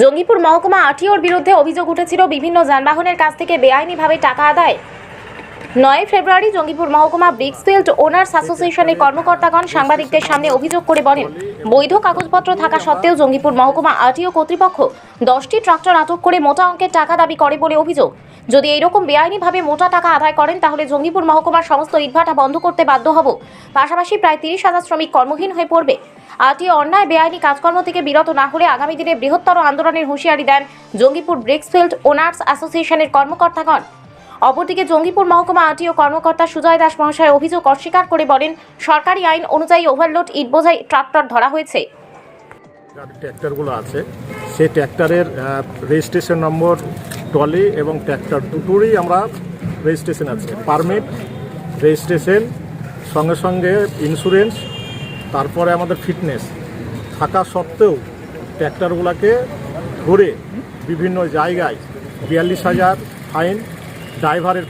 জঙ্গিপুর মহকুমা আটিওর বিরুদ্ধে অভিযোগ উঠেছিল বিভিন্ন যানবাহনের কাছ থেকে বেআইনিভাবে টাকা আদায়। নয় ফেব্রুয়ারি জঙ্গিপুর মহকুমা ব্রিক্সফিল্ড ওনার্স অ্যাসোসিয়েশনের কর্মকর্তাগণ সাংবাদিকদের সামনে অভিযোগ করে বলেন, বৈধ কাগজপত্র থাকা সত্ত্বেও জঙ্গিপুর মহকুমা আরটিও কর্তৃপক্ষ দশটি ট্রাক্টর আটক করে মোটা অঙ্কের টাকা দাবি করে বলে অভিযোগ। যদি এইরকম বেআইনিভাবে মোটা টাকা আদায় করেন, তাহলে জঙ্গিপুর মহকুমার সমস্ত ইটভাটা বন্ধ করতে বাধ্য হব। পাশাপাশি প্রায় তিরিশ হাজার শ্রমিক কর্মহীন হয়ে পড়বে। আরটিও অন্যায় বেআইনি কাজকর্ম থেকে বিরত না হলে আগামী দিনে বৃহত্তর আন্দোলনের হুঁশিয়ারি দেন জঙ্গিপুর ব্রিক্সফিল্ড ওনার্স অ্যাসোসিয়েশনের কর্মকর্তাগণ। অপরদিকে জঙ্গিপুর মহকুমা আরটিও কর্মকর্তা সুজয় দাস মহাশয় অভিযোগ অস্বীকার করে বলেন, সরকারি আইন অনুযায়ী ওভারলোড ইট বোঝাই ট্রাক্টর ধরা হয়েছে। ট্র্যাক্টরগুলো আছে, সেই ট্র্যাক্টরের রেজিস্ট্রেশন নম্বর ট্রলি এবং ট্র্যাক্টর দুটোরই আমরা রেজিস্ট্রেশন আছে। পারমিট রেজিস্ট্রেশন সঙ্গে সঙ্গে ইন্স্যুরেন্স তারপরে আমাদের ফিটনেস থাকা সত্ত্বেও ট্র্যাক্টরগুলোকে ধরে বিভিন্ন জায়গায় বিয়াল্লিশ হাজার ফাইন ড্রাইভারের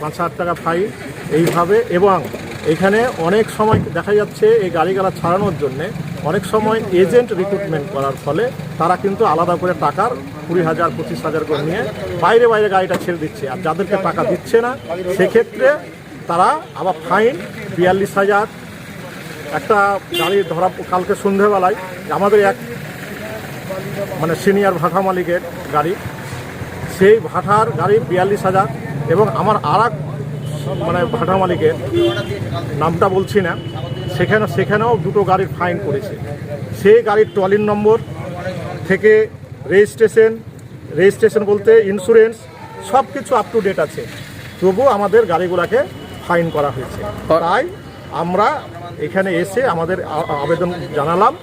পাঁচ হাজার টাকা ফাইন এইভাবে এবং এখানে অনেক সময় দেখা যাচ্ছে এই গাড়িগুলা ছাড়ানোর জন্যে অনেক সময় এজেন্ট রিক্রুটমেন্ট করার ফলে তারা কিন্তু আলাদা করে টাকার কুড়ি হাজার, পঁচিশ হাজার করে নিয়ে বাইরে বাইরে গাড়িটা ছেড়ে দিচ্ছে। আর যাদেরকে টাকা দিচ্ছে না, সেক্ষেত্রে তারা আবার ফাইন বিয়াল্লিশ হাজার একটা গাড়ি ধরা কালকে সন্ধেবেলায় আমাদের এক মানে সিনিয়র ভাটা মালিকের গাড়ি। সেই ভাটার গাড়ি বিয়াল্লিশ হাজার এবং আমার আর মানে ভাটা মালিকের নামটা বলছি না সেখানে সেখানেও দুটো গাড়ির ফাইন করেছে সেই গাড়ির ট্রলির নম্বর থেকে রেজিস্ট্রেশন রেজিস্ট্রেশন বলতে ইন্স্যুরেন্স সব কিছু আপ টু ডেট আছে। তবুও আমাদের গাড়িগুলোকে ফাইন করা হয়েছে। তাই আমরা এখানে এসে আমাদের আবেদন জানালাম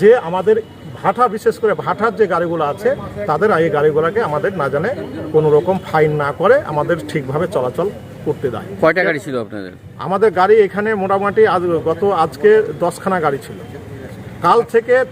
যে আমাদের ভাটা বিশেষ করে ভাটার যে গাড়িগুলো আছে তাদের এই গাড়িগুলোকে আমাদের না জানে কোনো রকম ফাইন না করে আমাদের ঠিকভাবে চলাচল করতে দেয়। কয়টা গাড়ি ছিল আপনাদের? আমাদের গাড়ি এখানে মোটামুটি আজ গত আজকে দশখানা গাড়ি ছিল। কাল থেকে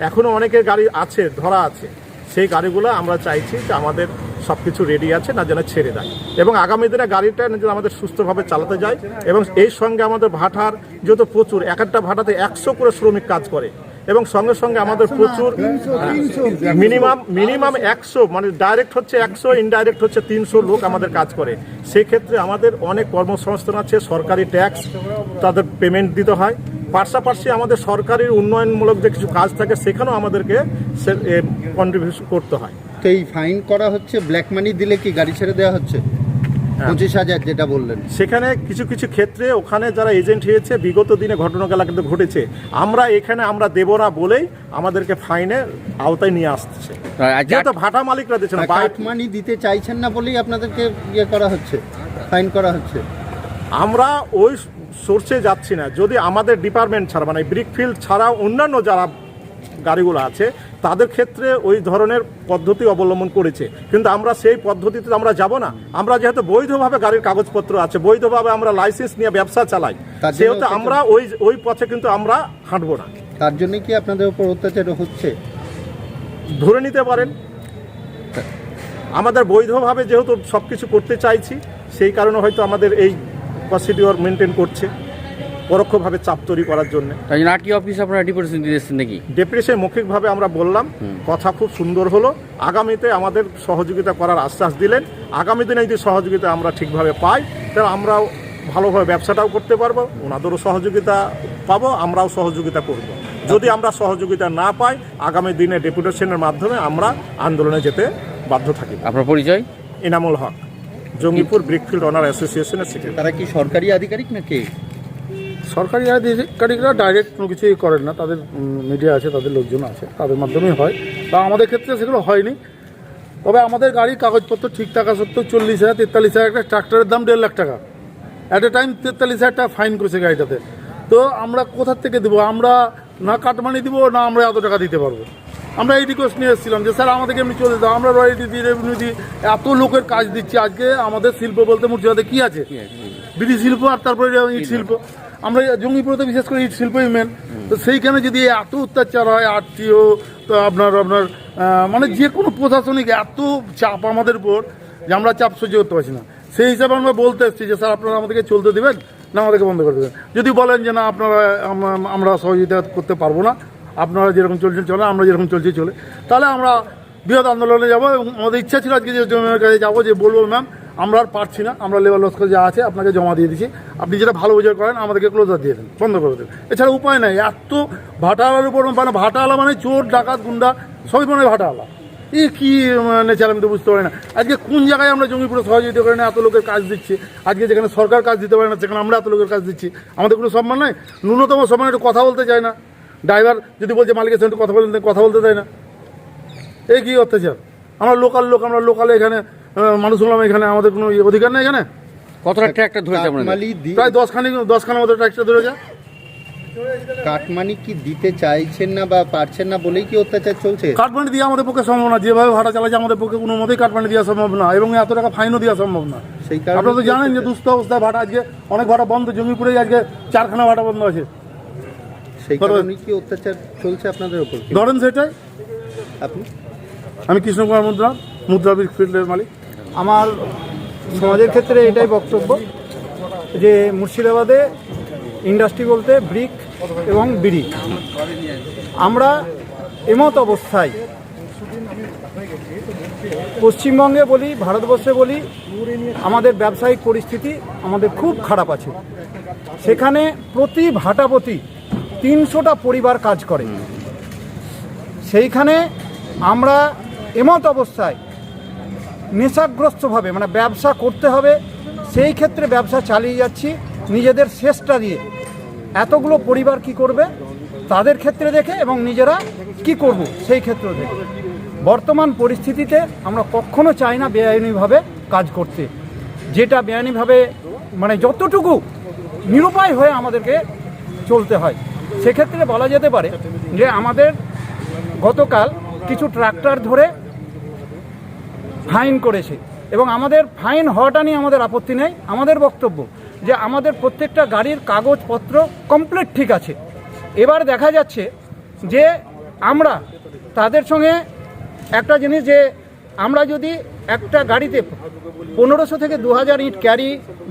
এখনও অনেকের গাড়ি আছে ধরা আছে। সেই গাড়িগুলো আমরা চাইছি যে আমাদের সব কিছু রেডি আছে না যেন ছেড়ে দেয়। এবং আগামী দিনে গাড়িটা যেন আমাদের সুস্থভাবে চালাতে যায় এবং এই সঙ্গে আমাদের ভাটার যেহেতু প্রচুর এক একটা ভাটাতে একশো করে শ্রমিক কাজ করে। এবং সঙ্গে সঙ্গে আমাদের প্রচুর মিনিমাম মিনিমাম একশো। মানে ডাইরেক্ট হচ্ছে একশো ইনডাইরেক্ট হচ্ছে তিনশো লোক আমাদের কাজ করে। সেক্ষেত্রে আমাদের অনেক কর্মসংস্থান আছে সরকারি ট্যাক্স তাদের পেমেন্ট দিতে হয়। পাশাপাশি আমাদের সরকারি উন্নয়নমূলক যে কিছু কাজ থাকে সেখানেও আমাদেরকে কন্ট্রিবিউশন করতে হয়। তো এই ফাইন করা হচ্ছে ব্ল্যাক মানি দিলে কি গাড়ি ছেড়ে দেওয়া হচ্ছে? পঁচিশ হাজার যেটা বললেন। সেখানে কিছু কিছু ক্ষেত্রে ওখানে যারা এজেন্ট হয়েছে বিগত দিনে ঘটনাগুলো কিন্তু ঘটেছে। আমরা এখানে আমরা দেব না বলেই আমাদেরকে ফাইনের আওতায় নিয়ে আসছে। আর যেহেতু ভাটা মালিকরা দিচ্ছে না কাটমানি দিতে চাইছেন না বলেই আপনাদেরকে ইয়ে করা হচ্ছে ফাইন করা হচ্ছে। আমরা ওই সোর্সে যাচ্ছি না। যদি আমাদের ডিপার্টমেন্ট ছাড়া মানে ব্রিকফিল্ড ছাড়া অন্যান্য যারা গাড়িগুলো আছে তাদের ক্ষেত্রে ওই ধরনের পদ্ধতি অবলম্বন করেছে। কিন্তু আমরা সেই পদ্ধতিতে আমরা যাব না। আমরা যেহেতু বৈধভাবে গাড়ির কাগজপত্র আছে বৈধভাবে আমরা লাইসেন্স নিয়ে ব্যবসা চালাই সেহেতু আমরা ওই ওই পথে কিন্তু আমরা হাঁটবো না। তার জন্য কি আপনাদের উপর অত্যাচার হচ্ছে? ধরে নিতে পারেন। আমাদের বৈধভাবে যেহেতু সব কিছু করতে চাইছি সেই কারণে হয়তো আমাদের এই প্রসিডিওর মেনটেন করছে। পরোক্ষভাবে চাপ তৈরি করার জন্য। তাই জন্য আরটি অফিস আপনারা ডিপোজিশন দিয়েছেন নাকি? ডেপ্রেশন মৌখিকভাবে আমরা বললাম কথা খুব সুন্দর হলো। আগামীতে আমাদের সহযোগিতা করার আশ্বাস দিলেন। আগামী দিনে যদি সহযোগিতা আমরা ঠিকভাবে পাই তাহলে আমরাও ভালোভাবে ব্যবসাটাও করতে পারব ওনাদেরও সহযোগিতা পাবো আমরাও সহযোগিতা করব। যদি আমরা সহযোগিতা না পাই আগামী দিনে ডেপুটেশনের মাধ্যমে আমরা আন্দোলনে যেতে বাধ্য থাকি। আপনার পরিচয়? এনামুল হক জঙ্গিপুর ব্রিকফিল্ড অনার অ্যাসোসিয়েশনের সেক্রেটারি তারা কি সরকারি আধিকারিক না কে সরকারি আধিকারিকরা ডাইরেক্ট কোনো কিছুই করেন না। তাদের মিডিয়া আছে তাদের লোকজন আছে তাদের মাধ্যমেই হয়। তা আমাদের ক্ষেত্রে সেগুলো হয়নি। তবে আমাদের গাড়ির কাগজপত্র ঠিক থাকা সত্ত্বেও চল্লিশ হাজার তেতাল্লিশ হাজার একটা ট্রাক্টরের দাম দেড় লাখ টাকা। অ্যাট এ টাইম তেতাল্লিশ হাজার টাকা ফাইন করেছে গাড়িটাতে। তো আমরা কোথার থেকে দেবো? আমরা না কাটমানি দিব না আমরা এত টাকা দিতে পারব? আমরা এই রিকোয়েস্ট নিয়ে এসেছিলাম যে স্যার আমাদেরকে এমনি চলে দাও। আমরা রয়্যালটি দিই রেভিনিউ দিই এত লোকের কাজ দিচ্ছি। আজকে আমাদের শিল্প বলতে মুর্শিদাবাদে কী আছে? বিড়ি শিল্প আর তারপরে ইট শিল্প। আমরা জঙ্গিপুরতে বিশেষ করে ইট শিল্পই মেন তো সেইখানে যদি এত অত্যাচার হয় আরটিও তো আপনার আপনার মানে যে কোনো প্রশাসনিক এত চাপ আমাদের উপর যে আমরা চাপ সহ্য করতে পারছি না। সেই হিসাবে আমরা বলতে এসেছি যে, স্যার, আপনারা আমাদেরকে চলতে দেবেন, না আমাদেরকে বন্ধ করে দেবেন। যদি বলেন যে, না, আপনারা আমরা সহযোগিতা করতে পারব না, আপনারা যেরকম চলছেন, চলে, আমরা যেরকম চলছি, চলে। তাহলে আমরা বৃহৎ আন্দোলনে যাব এবং আমাদের ইচ্ছা ছিল আজকে যে কাছে যাব, যে বলব, ম্যাম আমরা আর পারছি না, আমরা লেবার লস্কর যা আছে আপনাকে জমা দিয়ে দিচ্ছি। আপনি যেটা ভালো বোঝার করেন, আমাদেরকে ক্লোজার দিয়ে দেন, বন্ধ করে দেন। এছাড়া উপায় নাই, এত ভাটাওয়ালার উপর মানে ভাটাওয়ালা মানে চোর, ডাকাত, গুন্ডা, সবই মানে ভাটাওয়ালা এ কি নেচার আমি তো বুঝতে পারি না। আজকে কোন জায়গায় আমরা জমিপুরে সহযোগিতা করি না, এত লোকের কাজ দিচ্ছি? আজকে যেখানে সরকার কাজ দিতে পারে না, সেখানে আমরা এত লোকের কাজ দিচ্ছি। আমাদের কোনো সম্মান নাই? ন্যূনতম সম্মান একটু কথা বলতে চায় না। ড্রাইভার যদি বলছে, মালিকের সঙ্গে কথা বলতে কথা বলতে দেয় না। এই কী অত্যাচার? আমরা লোকাল লোক, আমরা লোকালে এখানে মানুষ হলাম এখানে আমাদের কোনো ইয়ে অধিকার নেই এখানে? কতটা ট্র্যাক্টর ধরেছে প্রায় দশখানি দশখানা মতো ট্রাক্টর ধরে যায় কাটমানি কি দিতে চাইছেন না বা পারছেন না বলেই কি অত্যাচার চলছে? কাটমানি দেওয়া আমাদের পক্ষে সম্ভব না। যেভাবে ভাড়া চালাচ্ছে আমাদের পক্ষে কোনো মতেই কাটমানি দেওয়া সম্ভব না এবং এত টাকা ফাইনও দেওয়া সম্ভব না। সেই কারণে আপনারা তো জানেন যে দুস্থ অবস্থায় ভাড়া আজকে অনেক ভাড়া বন্ধ জমিপুরেই আজকে চারখানা ভাড়া বন্ধ আছে। সেই কারণে কি অত্যাচার চলছে আপনাদের উপর? ধরেন সেটাই। আপনি? আমি কৃষ্ণ কুমার মুদ্রা মুদ্রা ফিল্ডের মালিক। আমার সমাজের ক্ষেত্রে এটাই বক্তব্য যে মুর্শিদাবাদে ইন্ডাস্ট্রি বলতে ব্রিক এবং বিড়ি। আমরা এমত অবস্থায় পশ্চিমবঙ্গে বলি, ভারতবর্ষে বলি, আমাদের ব্যবসায়িক পরিস্থিতি আমাদের খুব খারাপ আছে। সেখানে প্রতি ভাটাপতি তিনশোটা পরিবার কাজ করে। সেইখানে আমরা এমত অবস্থায় নেশাগ্রস্তভাবে মানে ব্যবসা করতে হবে, সেই ক্ষেত্রে ব্যবসা চালিয়ে যাচ্ছি নিজেদের শেষটা দিয়ে। এতগুলো পরিবার কি করবে? তাদের ক্ষেত্রে দেখে এবং নিজেরা কি করব, সেই ক্ষেত্র দেখে। বর্তমান পরিস্থিতিতে আমরা কখনো চাই না বেআইনিভাবে কাজ করতে। যেটা বেআইনিভাবে মানে যতটুকু নিরুপায় হয়ে আমাদেরকে চলতে হয়, সেক্ষেত্রে বলা যেতে পারে যে আমাদের গতকাল কিছু ট্রাক্টর ধরে ফাইন করেছে। এবং আমাদের ফাইন হওয়াটা নিয়ে আমাদের আপত্তি নেই, আমাদের বক্তব্য যে আমাদের প্রত্যেকটা গাড়ির কাগজপত্র কমপ্লিট ঠিক আছে। এবার দেখা যাচ্ছে যে আমরা তাদের সঙ্গে একটা জিনিস যে আমরা যদি একটা গাড়িতে পনেরোশো থেকে দু হাজার ইট ক্যারি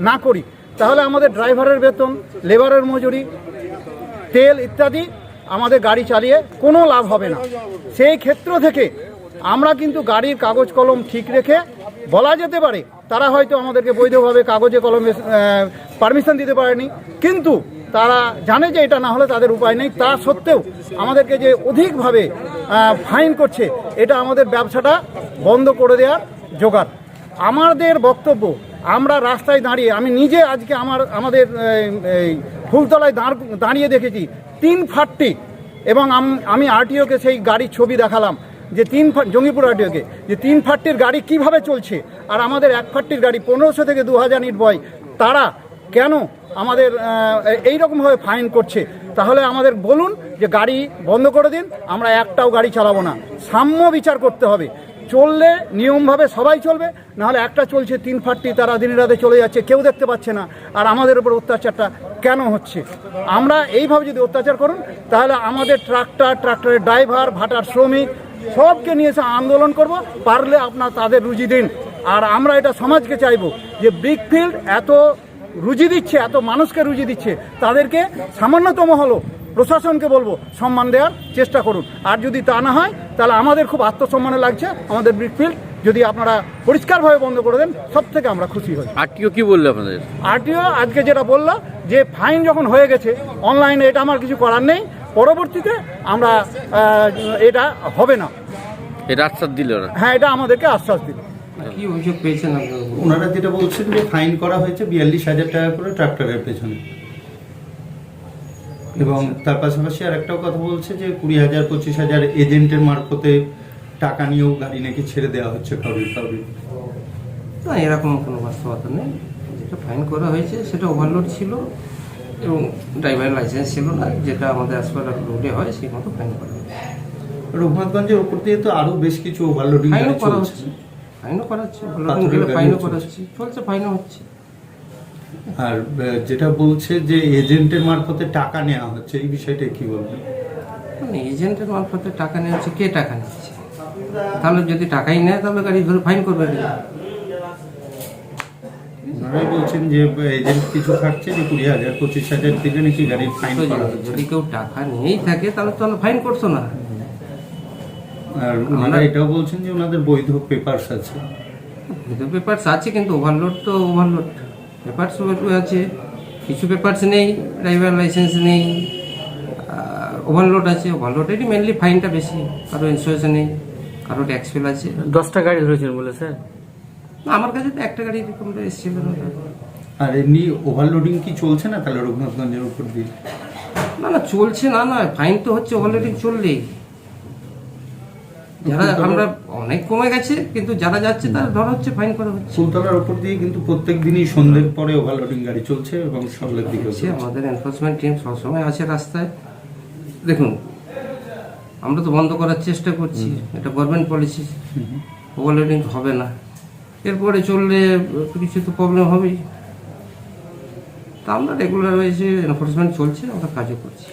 না করি, তাহলে আমাদের ড্রাইভারের বেতন, লেবারের মজুরি, তেল ইত্যাদি আমাদের গাড়ি চালিয়ে কোনো লাভ হবে না। সেই ক্ষেত্র থেকে আমরা কিন্তু গাড়ির কাগজ কলম ঠিক রেখে বলা যেতে পারে তারা হয়তো আমাদেরকে বৈধভাবে কাগজে কলমে পারমিশন দিতে পারেনি। কিন্তু তারা জানে যে এটা না হলে তাদের উপায় নেই। তা সত্ত্বেও আমাদেরকে যে অধিকভাবে ফাইন করছে এটা আমাদের ব্যবসাটা বন্ধ করে দেওয়ার জোগাড়। আমাদের বক্তব্য আমরা রাস্তায় দাঁড়িয়ে আমি নিজে আজকে আমার আমাদের এই, ফুলতলায় দাঁড় দাঁড়িয়ে দেখেছি তিন ফাটটি এবং আমি আরটিওকে সেই গাড়ির ছবি দেখালাম। যে তিন ফাট জঙ্গিপুর আরটিওকে, যে তিন ফাটটির গাড়ি কীভাবে চলছে? আর আমাদের এক ফাটটির গাড়ি পনেরোশো থেকে দু হাজার ইট বয়, তারা কেন আমাদের এই রকমভাবে ফাইন করছে? তাহলে আমাদের বলুন যে গাড়ি বন্ধ করে দিন, আমরা একটাও গাড়ি চালাবো না। সাম্য বিচার করতে হবে। চললে নিয়মভাবে সবাই চলবে, নাহলে একটা চলছে, তিন ফাটটি তারা দিনে রাতে চলে যাচ্ছে, কেউ দেখতে পাচ্ছে না। আর আমাদের উপর অত্যাচারটা কেন হচ্ছে? আমরা এইভাবে যদি অত্যাচার করুন, তাহলে আমাদের ট্রাক্টর, ট্রাক্টরের ড্রাইভার, ভাটার শ্রমিক সবকে নিয়ে এসে আন্দোলন করব পারলে আপনার তাদের রুজি দিন। আর আমরা এটা সমাজকে চাইব যে ব্রিকফিল্ড এত রুজি দিচ্ছে এত মানুষকে রুজি দিচ্ছে তাদেরকে সামান্যতম হলো প্রশাসনকে বলব সম্মান দেওয়ার চেষ্টা করুন। আর যদি তা না হয় তাহলে আমাদের খুব আত্মসম্মানে লাগছে আমাদের ব্রিকফিল্ড যদি আপনারা পরিষ্কারভাবে বন্ধ করে দেন সব থেকে আমরা খুশি হই। আরটিও কি বলল আপনাদের? আরটিও আজকে যেটা বলল যে ফাইন যখন হয়ে গেছে অনলাইনে এটা আমার কিছু করার নেই পরবর্তীতে আমরা এটা হবে না। এটা আশ্বাস দিল না হ্যাঁ এটা আমাদেরকে আশ্বাস দিল। কি অভিযোগ পেয়েছেন ওনারা যেটা বলছেন যে ফাইন করা হয়েছে বিয়াল্লিশ হাজার টাকা করে ট্রাক্টরের পেছনে। এবং তার পাশাপাশি আর একটাও কথা বলছে যে কুড়ি হাজার পঁচিশ হাজার এজেন্টের মারফতে টাকা নিয়েও গাড়ি নাকি ছেড়ে দেওয়া হচ্ছে কাউরি কাউরি না এরকম কোনো বাস্তবতা নেই। যেটা ফাইন করা হয়েছে সেটা ওভারলোড ছিল। এবং ড্রাইভারের লাইসেন্স ছিল না যেটা আমাদের আশপাশ রোডে হয় সেই মতো ফাইন করা রঘুনাথগঞ্জের উপর দিয়ে তো আরও বেশ কিছু ওভারলোডিং ফাইনও করা হচ্ছে। ফাইনও করা হচ্ছে গেলে ফাইনও করা হচ্ছে। চলছে ফাইনও হচ্ছে। আর যেটা বলছে যে এজেন্টের মারফতে টাকা নেওয়া হচ্ছে এই বিষয়টা কি বলবেন? মানে এজেন্টের মারফতে টাকা নেওয়া হচ্ছে কে টাকা নিচ্ছে? তাহলে যদি টাকাই নেয় তাহলে গাড়ি ধরে ফাইন করবে কেন? ওনারাই বলছেন যে এজেন্ট কিছু থাকছে যে কুড়ি হাজার পঁচিশ হাজার দিলে নাকি গাড়ির ফাইন করা যদি- হচ্ছে। যদি কেউ টাকা নিয়েই থাকে তাহলে তো ফাইন করতো না। আর ওনারা এটাও বলছেন যে ওনাদের বৈধ পেপারস আছে। বৈধ পেপারস আছে কিন্তু ওভারলোড তো ওভারলোড পেপারস আছে কিছু পেপারস নেই ড্রাইভার লাইসেন্স নেই ওভারলোড আছে। ওভারলোডেরই মেনলি ফাইনটা বেশি কারও ইন্স্যুরেন্স নেই কারও ট্যাক্স ফেল আছে। দশটা গাড়ি ধরেছেন বলে স্যার আমার কাছে তো একটা গাড়ি এরকম এসেছিল আর এমনি ওভারলোডিং কি চলছে না তাহলে রঘুনাথগঞ্জের উপর দিয়ে? না না চলছে না না ফাইন তো হচ্ছে ওভারলোডিং চললেই। যারা আমরা অনেক কমে গেছে কিন্তু যারা যাচ্ছে তারা ধরা হচ্ছে ফাইন করা হচ্ছে। ফুলতলার উপর দিয়ে কিন্তু প্রত্যেক দিনই সন্ধ্যের পরে ওভারলোডিং গাড়ি চলছে এবং সকালের দিকেও আছে চলছে। আমাদের এনফোর্সমেন্ট টিম সবসময় আছে রাস্তায়। দেখুন আমরা তো বন্ধ করার চেষ্টা করছি এটা গভর্নমেন্ট পলিসি ওভারলোডিং হবে না। এরপরে চললে কিছু তো প্রবলেম হবেই। তা আমরা রেগুলার হয়েছে এনফোর্সমেন্ট চলছে আমরা কাজও করছি।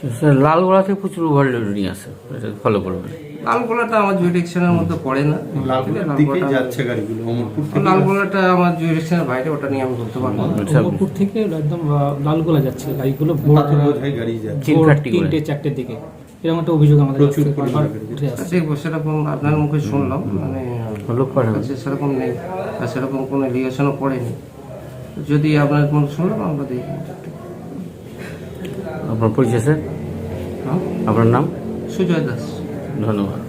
লালগোলাতে প্রচুর ওভারলোডিং আছে এটা ফলো করবেন। লালগোলাটা আমার জুডিকশনের মধ্যে পড়ে না। লালপুরের দিকে যাচ্ছে গাড়িগুলো অমরপুর লালগোলাটা আমার জুডিকশনের বাইরে ওটা নিয়ে আমি বলতে পারব না। আচ্ছা থেকে একদম লালগোলা যাচ্ছে গাড়িগুলো ভোর। তিনটে চারটের দিকে। এরকম একটা অভিযোগ আমাদের প্রচুর কাছে পরিমাণে উঠে আসছে। দেখব সেরকম আপনার মুখে শুনলাম মানে লোক কাছে সেরকম নেই আর সেরকম কোনো এলিগেশনও পড়েনি। যদি আপনার কোনো শুনলাম আমরা দেখি। আপনার পরিচয় স্যার? হ্যাঁ? আপনার নাম? সুজয় দাস। ধন্যবাদ।